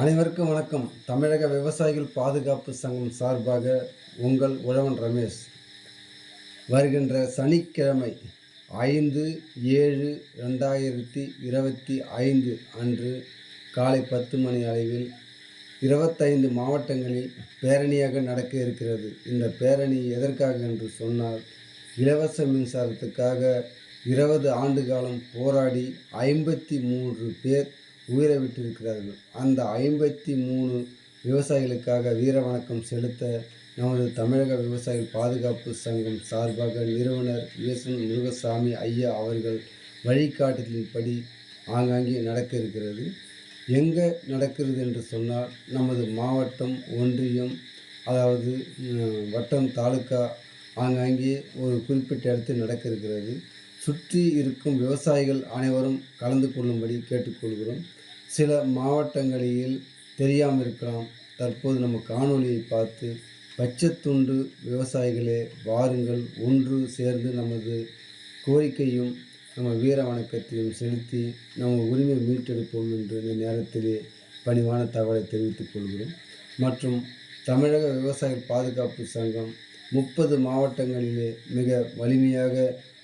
அனைவருக்கும் வணக்கம். தமிழக விவசாயிகள் பாதுகாப்பு சங்கம் சார்பாக உங்கள் உழவன் ரமேஷ். வருகின்ற சனிக்கிழமை ஐந்து ஏழு ரெண்டாயிரத்தி இருபத்தி ஐந்து அன்று காலை பத்து மணி அளவில் இருபத்தைந்து மாவட்டங்களில் பேரணியாக நடக்க இருக்கிறது. இந்த பேரணி எதற்காக என்று சொன்னால் இலவச மின்சாரத்துக்காக இருபது ஆண்டு காலம் போராடி ஐம்பத்தி மூன்று பேர் உயிரை விட்டிருக்கிறார்கள் அந்த ஐம்பத்தி மூணு விவசாயிகளுக்காக வீர வணக்கம் செலுத்த நமது தமிழக விவசாயிகள் பாதுகாப்பு சங்கம் சார்பாக நிறுவனர் இயேசன் முருகசாமி ஐயா அவர்கள் வழிகாட்டுதலின்படி ஆங்காங்கே நடக்க இருக்கிறது எங்கே நடக்கிறது என்று சொன்னால் நமது மாவட்டம் ஒன்றியம் அதாவது வட்டம் தாலுக்கா ஆங்காங்கே ஒரு குறிப்பிட்ட இடத்தில் நடக்க இருக்கிறது சுற்றி இருக்கும் விவசாயிகள் அனைவரும் கலந்து கொள்ளும்படி கேட்டுக்கொள்கிறோம். சில மாவட்டங்களில் தெரியாமல் இருக்கலாம் தற்போது நம்ம காணொளியை பார்த்து பச்சைத்துண்டு விவசாயிகளே வாருங்கள். ஒன்று சேர்ந்து நமது கோரிக்கையும் நம்ம வீர வணக்கத்தையும் செலுத்தி நம்ம உரிமை மீட்டெடுப்போம் என்று இந்த நேரத்திலே பணிவான தகவலை தெரிவித்துக் கொள்கிறோம். மற்றும் தமிழக விவசாயிகள் பாதுகாப்பு சங்கம் முப்பது மாவட்டங்களிலே மிக வலிமையாக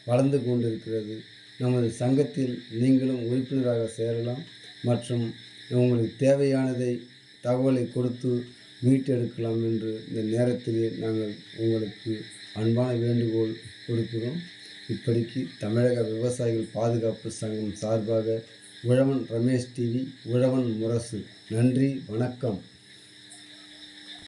வளர்ந்து கொண்டிருக்கிறது. நமது சங்கத்தில் நீங்களும் உறுப்பினராக சேரலாம். மற்றும் உங்களுக்கு தேவையானதை தகவலை கொடுத்து மீட்டெடுக்கலாம் என்று இந்த நேரத்திலே நாங்கள் உங்களுக்கு அன்பான வேண்டுகோள் கொடுக்கிறோம். இப்படிக்கு தமிழக விவசாயிகள் பாதுகாப்பு சங்கம் சார்பாக உழவன் ரமேஷ் டிவி உழவன் முரசு. நன்றி வணக்கம்.